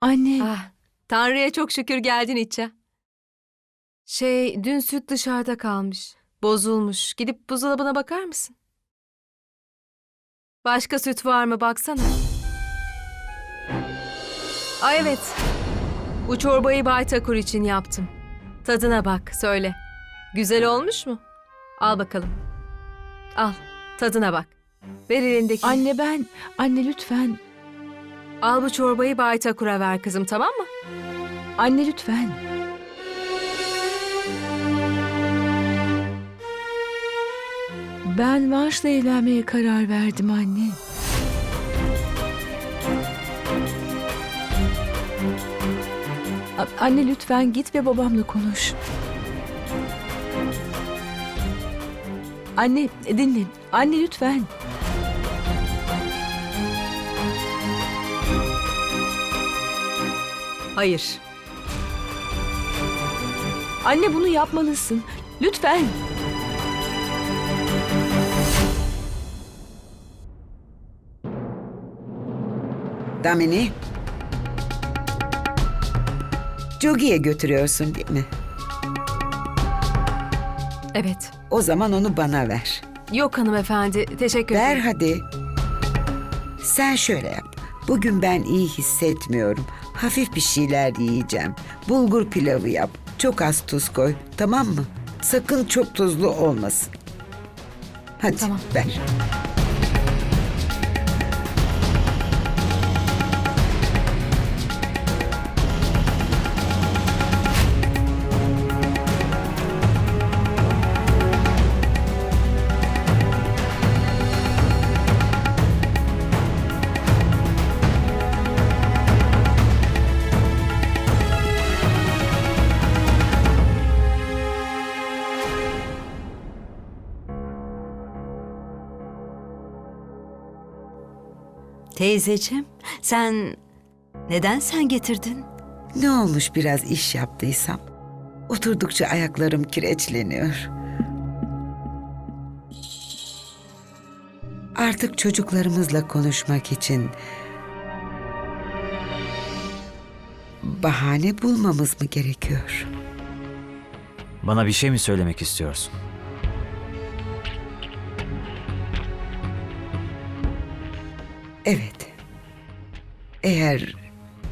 Anne, Ah, Tanrı'ya çok şükür geldin İtça. Şey, dün süt dışarıda kalmış. Bozulmuş. Gidip buzdolabına bakar mısın? Başka süt var mı baksana. Aa evet. Bu çorbayı Bay Takur için yaptım. Tadına bak, söyle. Güzel olmuş mu? Al bakalım. Al, tadına bak. Ver elindeki. anne ben, anne lütfen, Al bu çorbayı Bay Takur'a ver kızım, tamam mı? anne lütfen. Ben Vanş'la evlenmeye karar verdim anne. Anne lütfen git ve babamla konuş. Anne dinle. Anne lütfen. Hayır. Anne bunu yapmalısın. Lütfen. Damini. Jogi'ye götürüyorsun değil mi? Evet. O zaman onu bana ver. Yok hanımefendi, teşekkür Ver ederim. hadi. Sen şöyle yap. Bugün ben iyi hissetmiyorum. Hafif bir şeyler yiyeceğim. Bulgur pilavı yap. Çok az tuz koy. Tamam mı? Sakın çok tuzlu olmasın. Hadi Tamam. ver. Teyzeciğim, sen neden sen getirdin? Ne olmuş biraz iş yaptıysam? Oturdukça ayaklarım kireçleniyor. Artık çocuklarımızla konuşmak için bahane bulmamız mı gerekiyor? Bana bir şey mi söylemek istiyorsun? Evet. Eğer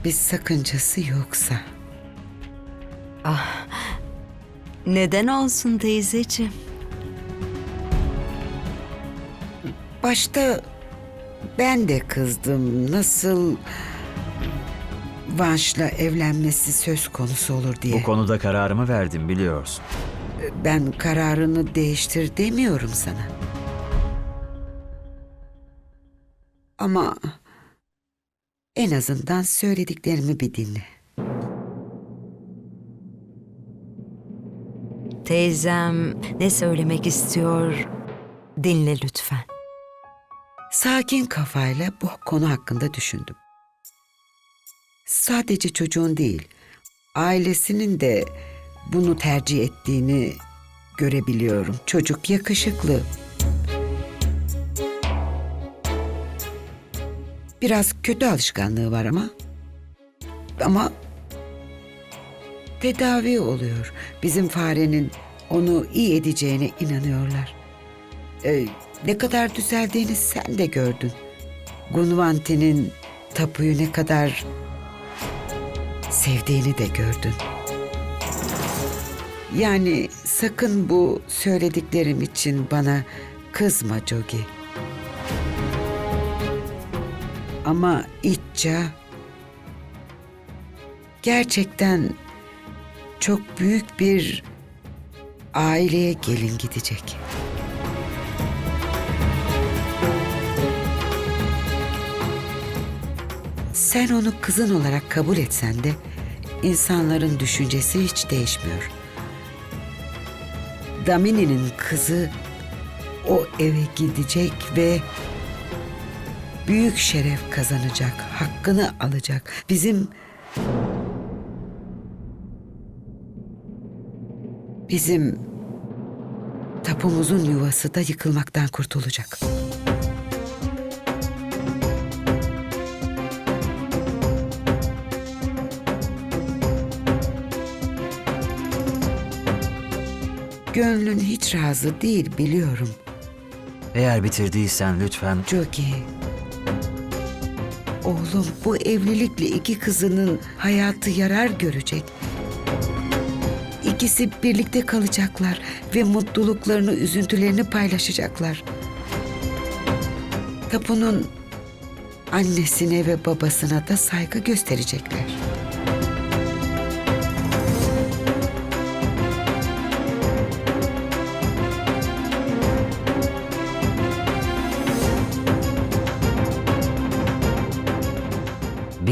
bir sakıncası yoksa. Neden olsun teyzeciğim? Başta ben de kızdım. Nasıl Vanş'la evlenmesi söz konusu olur diye. Bu konuda kararımı verdim biliyorsun. Ben kararını değiştir demiyorum sana. Ama en azından söylediklerimi bir dinle. Teyzem ne söylemek istiyor? Dinle lütfen. Sakin kafayla bu konu hakkında düşündüm. Sadece çocuğun değil, ailesinin de bunu tercih ettiğini görebiliyorum. Çocuk yakışıklı. Biraz kötü alışkanlığı var ama. Ama tedavi oluyor. Bizim farenin onu iyi edeceğine inanıyorlar. Ee, ne kadar düzeldiğini sen de gördün. Gunvanti'nin tapuyu ne kadar sevdiğini de gördün. Yani sakın bu söylediklerim için bana kızma Jogi. Ama İtça gerçekten çok büyük bir aileye gelin gidecek. Sen onu kızın olarak kabul etsen de insanların düşüncesi hiç değişmiyor. Damini'nin kızı o eve gidecek ve büyük şeref kazanacak, hakkını alacak. Bizim bizim tapumuzun yuvası da yıkılmaktan kurtulacak. Gönlün hiç razı değil biliyorum. Eğer bitirdiysen lütfen... Jogi, Oğlum bu evlilikle iki kızının hayatı yarar görecek. İkisi birlikte kalacaklar ve mutluluklarını, üzüntülerini paylaşacaklar. Tapu'nun annesine ve babasına da saygı gösterecekler.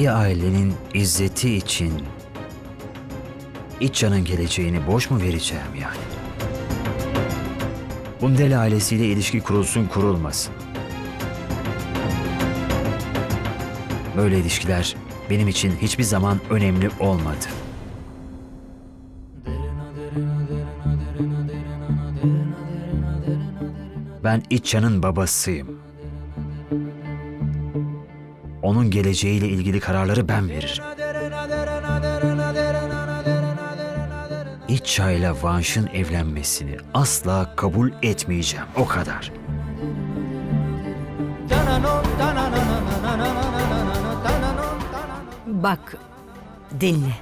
Bir ailenin izzeti için İçcan'ın geleceğini boş mu vereceğim yani? Bundel ailesiyle ilişki kurulsun kurulmasın. Böyle ilişkiler benim için hiçbir zaman önemli olmadı. Ben İçcan'ın babasıyım. Onun geleceğiyle ilgili kararları ben veririm. İçça ile Vanş'ın evlenmesini asla kabul etmeyeceğim. O kadar. Bak, dinle.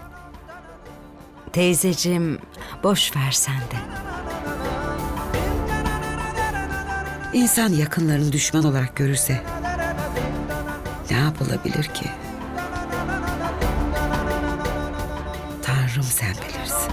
Teyzeciğim, boş ver sen de. İnsan yakınlarını düşman olarak görürse ne yapılabilir ki? Tanrım sen bilirsin.